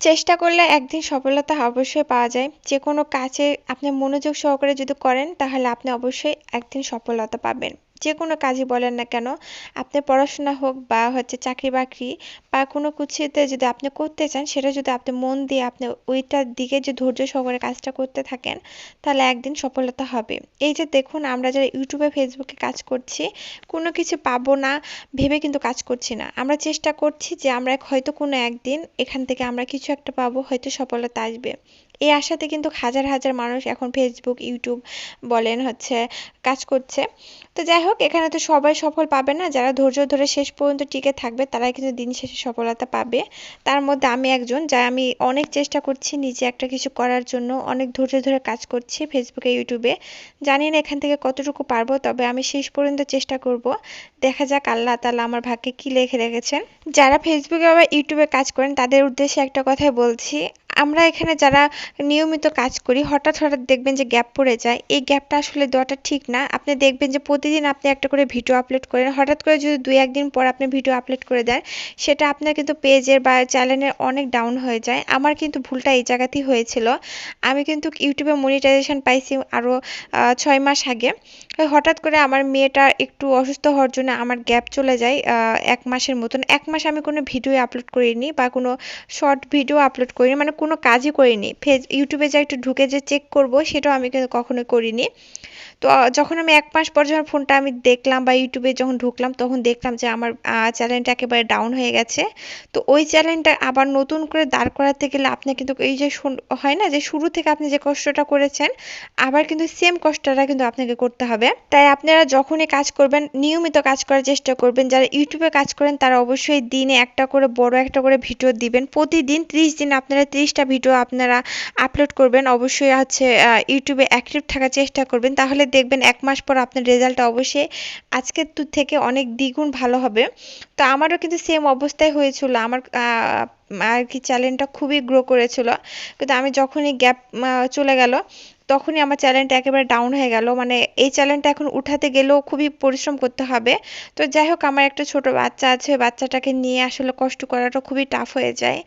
চেষ্টা করলে একদিন সফলতা অবশ্যই পাওয়া যায়। যে কোনো কাজে আপনি মনোযোগ সহকারে যদি করেন, তাহলে আপনি অবশ্যই একদিন সফলতা পাবেন। যে কোনো কাজই বলেন না কেন, আপনি পড়াশোনা হোক বা হচ্ছে চাকরি বাকরি বা কোনো কিছুতে যদি আপনি করতে চান, সেটা যদি আপনি মন দিয়ে আপনি ওইটার দিকে যে ধৈর্য সহকারে কাজটা করতে থাকেন, তাহলে একদিন সফলতা হবে। এই যে দেখুন, আমরা যারা ইউটিউবে ফেসবুকে কাজ করছি, কোনো কিছু পাবো না, ভেবে কিন্তু কাজ করছি না। আমরা চেষ্টা করছি যে আমরা হয়তো কোনো একদিন এখান থেকে আমরা কিছু একটা পাবো, হয়তো সফলতা আসবে। এই আশাতে কিন্তু হাজার হাজার মানুষ এখন ফেসবুক ইউটিউব বলেন হচ্ছে কাজ করছে। তো যাই হোক, এখানে তো সবাই সফল পাবে না। যারা ধৈর্য ধরে শেষ পর্যন্ত টিকে থাকবে, তারাই কিন্তু দিন শেষে সফলতা পাবে। তার মধ্যে আমি একজন যা আমি অনেক চেষ্টা করছি নিজে একটা কিছু করার জন্য, অনেক ধৈর্য ধরে কাজ করছি ফেসবুকে ইউটিউবে জানি না এখান থেকে কতটুকু পারব, তবে আমি শেষ পর্যন্ত চেষ্টা করব। দেখা যাক আল্লাহ তালা আমার ভাগ্যে কী লেখে রেখেছেন। যারা ফেসবুকে আবার ইউটিউবে কাজ করেন, তাদের উদ্দেশ্যে একটা কথাই বলছি আমরা এখানে যারা নিয়মিত কাজ করি, হঠাৎ হঠাৎ দেখবেন যে গ্যাপ পড়ে যায়। এই গ্যাপটা আসলে দেওয়াটা ঠিক না। আপনি দেখবেন যে প্রতিদিন আপনি একটা করে ভিডিও আপলোড করেন। হঠাৎ করে যদি দুই একদিন পর আপনি ভিডিও আপলোড করে দেন, সেটা আপনার কিন্তু পেজের বা চ্যানেলের অনেক ডাউন হয়ে যায়। আমার কিন্তু ভুলটা এই জায়গাতেই হয়েছিল। আমি কিন্তু ইউটিউবে মনিটাইজেশন পাইছি আরও ছয় মাস আগে। হঠাৎ করে আমার মেয়েটা একটু অসুস্থ হওয়ার জন্য আমার গ্যাপ চলে যায় এক মাসের মতন। এক মাস আমি কোনো ভিডিও আপলোড করিনি বা কোনো শর্ট ভিডিও আপলোড করিনি মানে কোনো কাজই করিনি। ফেস ইউটিউবে যা একটু ঢুকে যে চেক করব, সেটাও আমি কিন্তু কখনোই করিনি। তো যখন আমি এক মাস পর যখন ফোনটা আমি দেখলাম বা ইউটিউবে যখন ঢুকলাম, তখন দেখলাম যে আমার চ্যানেলটা একেবারে ডাউন হয়ে গেছে। তো ওই চ্যানেলটা আবার নতুন করে দাঁড় করাতে গেলে আপনি কিন্তু এই যে হয় না যে শুরু থেকে আপনি যে কষ্টটা করেছেন, আবার কিন্তু সেম কষ্টটা কিন্তু আপনাকে করতে হবে। তাই আপনারা যখনই কাজ করবেন, নিয়মিত কাজ করার চেষ্টা করবেন। যারা ইউটিউবে কাজ করেন, তারা অবশ্যই দিনে একটা করে বড় একটা করে ভিডিও দিবেন। প্রতিদিন ত্রিশ দিন আপনারা ত্রিশটা ভিডিও আপনারা আপলোড করবেন। অবশ্যই হচ্ছে ইউটিউবে অ্যাক্টিভ থাকার চেষ্টা করবেন। তাহলে দেখবেন, এক মাস পর আপনার রেজাল্ট অবশ্যই আজকের থেকে অনেক দ্বিগুণ ভালো হবে। তো আমারও কিন্তু সেম অবস্থায় হয়েছিল। আমার আর কি চ্যানেলটা খুবই গ্রো করেছিল। কিন্তু আমি যখনই গ্যাপ চলে গেল তখনই আমার চ্যানেলটা একেবারে ডাউন হয়ে গেল। মানে এই চ্যানেলটা এখন উঠাতে গেলেও খুবই পরিশ্রম করতে হবে। তো যাই হোক, আমার একটা ছোট বাচ্চা আছে বাচ্চাটাকে নিয়ে আসলে কষ্ট করাটা খুবই টাফ হয়ে যায়।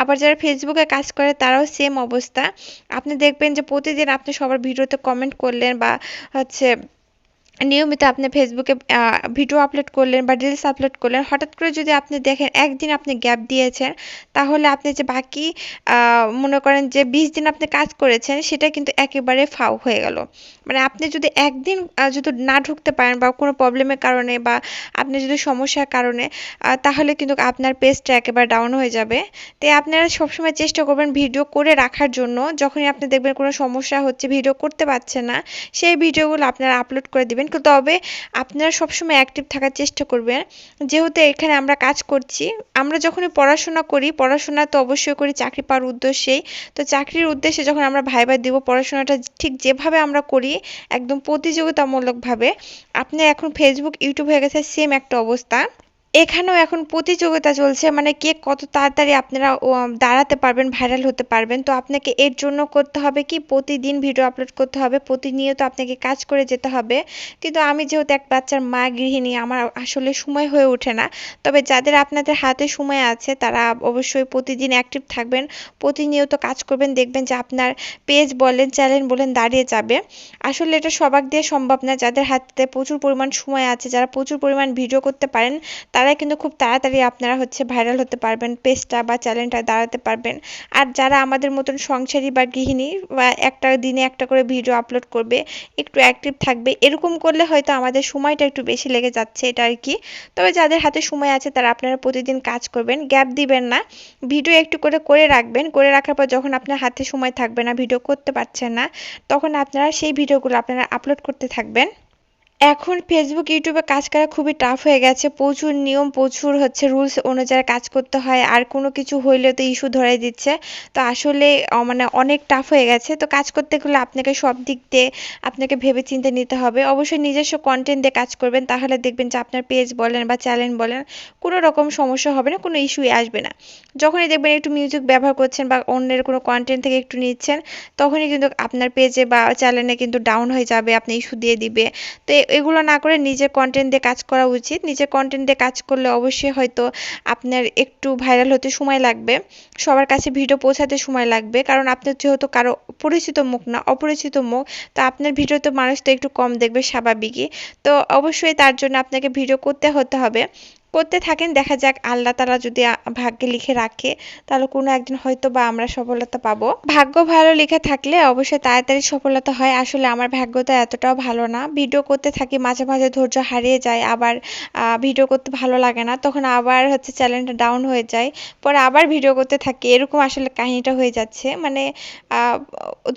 আবার যারা ফেসবুকে কাজ করে, তারাও সেম অবস্থা। আপনি দেখবেন যে প্রতিদিন আপনি সবার ভিডিওতে কমেন্ট করলেন বা হচ্ছে নিয়মিত আপনি ফেসবুকে ভিডিও আপলোড করলেন বা রিলস আপলোড করলেন, হঠাৎ করে যদি আপনি দেখেন একদিন আপনি গ্যাপ দিয়েছেন, তাহলে আপনি যে বাকি মনে করেন যে বিশ দিন আপনি কাজ করেছেন, সেটা কিন্তু একেবারে ফাও হয়ে গেল। মানে আপনি যদি একদিন যদি না ঢুকতে পারেন বা কোনো প্রবলেমের কারণে বা আপনি যদি সমস্যার কারণে তাহলে কিন্তু আপনার পেজটা একেবারে ডাউন হয়ে যাবে। তাই আপনারা সবসময় চেষ্টা করবেন ভিডিও করে রাখার জন্য। যখনই আপনি দেখবেন কোনো সমস্যা হচ্ছে ভিডিও করতে পারছেন না, সেই ভিডিওগুলো আপনারা আপলোড করে দিবেন। তবে আপনারা সবসময় অ্যাক্টিভ থাকার চেষ্টা করবেন। যেহেতু এখানে আমরা কাজ করছি, আমরা যখনই পড়াশোনা করি, পড়াশোনা তো অবশ্যই করি, চাকরি পাওয়ার উদ্দেশ্যেই। তো চাকরির উদ্দেশ্যে যখন আমরা ভাইবা দিব, পড়াশোনাটা ঠিক যেভাবে আমরা করি, একদম প্রতিযোগিতামূলকভাবে, আপনি এখন ফেসবুক ইউটিউব হয়ে গেছে সেম একটা অবস্থা। এখানেও এখন প্রতিযোগিতা চলছে মানে কে কত তাড়াতাড়ি আপনারা দাঁড়াতে পারবেন ভাইরাল হতে পারবেন। তো আপনাকে এর জন্য করতে হবে কি, প্রতিদিন ভিডিও আপলোড করতে হবে, প্রতিনিয়ত আপনাকে কাজ করে যেতে হবে। কিন্তু আমি যেহেতু এক বাচ্চার মা গৃহিণী, আমার আসলে সময় হয়ে ওঠে না। তবে যাদের আপনাদের হাতে সময় আছে, তারা অবশ্যই প্রতিদিন অ্যাক্টিভ থাকবেন, প্রতিনিয়ত কাজ করবেন, দেখবেন যে আপনার পেজ বলেন চ্যানেল বলেন, দাঁড়িয়ে যাবে। আসলে এটা সবাক দিয়ে সম্ভব না, যাদের হাতে প্রচুর পরিমাণ সময় আছে, যারা প্রচুর পরিমাণ ভিডিও করতে পারেন তারাই কিন্তু খুব তাড়াতাড়ি আপনারা হচ্ছে ভাইরাল হতে পারবেন পেজটা বা চ্যানেলটা দাঁড়াতে পারবেন। আর যারা আমাদের মতন সংসারী বা গৃহিণী, বা একটা দিনে একটা করে ভিডিও আপলোড করবে, একটু অ্যাক্টিভ থাকবে, এরকম করলে হয়তো আমাদের সময়টা একটু বেশি লেগে যাচ্ছে এটা আর কি। তবে যাদের হাতে সময় আছে তারা আপনারা প্রতিদিন কাজ করবেন গ্যাপ দিবেন না। ভিডিও একটু করে করে রাখবেন, করে রাখার পর যখন আপনার হাতে সময় থাকবে না ভিডিও করতে পারছেন না, তখন আপনারা সেই ভিডিওগুলো আপনারা আপলোড করতে থাকবেন। এখন ফেসবুক ইউটিউবে কাজ করা খুবই টাফ হয়ে গেছে। প্রচুর নিয়ম, প্রচুর হচ্ছে রুলস অনুযায়ী কাজ করতে হয়। আর কোনো কিছু হইলে তো ইস্যু ধরে দিচ্ছে। তো আসলে মানে অনেক টাফ হয়ে গেছে। তো কাজ করতে গেলে আপনাকে সব দিক দিয়ে আপনাকে ভেবে চিন্তে নিতে হবে। অবশ্যই নিজস্ব কন্টেন্ট দিয়ে কাজ করবেন। তাহলে দেখবেন যে আপনার পেজ বলেন বা চ্যানেল বলেন, কোনো রকম সমস্যা হবে না, কোনো ইস্যুই আসবে না। যখনই দেখবেন একটু মিউজিক ব্যবহার করছেন বা অন্যের কোনো কন্টেন্ট থেকে একটু নিচ্ছেন, তখনই কিন্তু আপনার পেজে বা চ্যানেলে কিন্তু ডাউন হয়ে যাবে, আপনি ইস্যু দিয়ে দিবে। তো এগুলো না করে নিজের কন্টেন্ট দিয়ে কাজ করা উচিত। নিজের কন্টেন্ট দিয়ে কাজ করলে অবশ্যই হয়তো আপনার একটু ভাইরাল হতে সময় লাগবে। সবার কাছে ভিডিও পৌঁছাতে সময় লাগবে। কারণ আপনি যেহেতু কারও পরিচিত মুখ না, অপরিচিত মুখ, তো আপনার ভিডিওতে মানুষ তো একটু কম দেখবে স্বাভাবিকই। তো অবশ্যই তার জন্য আপনাকে ভিডিও করতে হতে হবে। করতে থাকেন, দেখা যাক আল্লাহ তালা যদি ভাগ্যে লিখে রাখে, তাহলে কোনো একদিন হয়তো বা আমরা সফলতা পাবো। ভাগ্য ভালো লিখে থাকলে অবশ্যই তাড়াতাড়ি সফলতা হয়। আসলে আমার ভাগ্যটা এতটাও ভালো না। ভিডিও করতে থাকি, মাঝে মাঝে ধৈর্য হারিয়ে যায়, আবার ভিডিও করতে ভালো লাগে না, তখন আবার হচ্ছে চ্যানেলটা ডাউন হয়ে যায়। পরে আবার ভিডিও করতে থাকি, এরকম আসলে কাহিনীটা হয়ে যাচ্ছে। মানে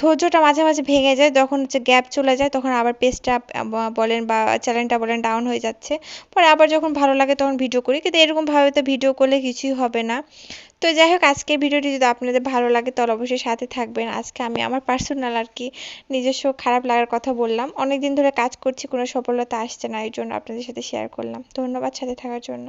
ধৈর্যটা মাঝে মাঝে ভেঙে যায়, যখন হচ্ছে গ্যাপ চলে যায়, তখন আবার পেজটা বলেন বা চ্যানেলটা বলেন, ডাউন হয়ে যাচ্ছে। পরে আবার যখন ভালো লাগে, তখন ভিডিও করি, কিন্তু এরকমভাবে তো ভিডিও করলে কিছুই হবে না। তো যাই হোক আজকের ভিডিওটি যদি আপনাদের ভালো লাগে, তাহলে অবশ্যই সাথে থাকবেন। আজকে আমি আমার পার্সোনাল আর কি নিজস্ব খারাপ লাগার কথা বললাম। অনেক দিন ধরে কাজ করছি, কোনো সফলতা আসছে না, এই জন্য আপনাদের সাথে শেয়ার করলাম। ধন্যবাদ সাথে থাকার জন্য।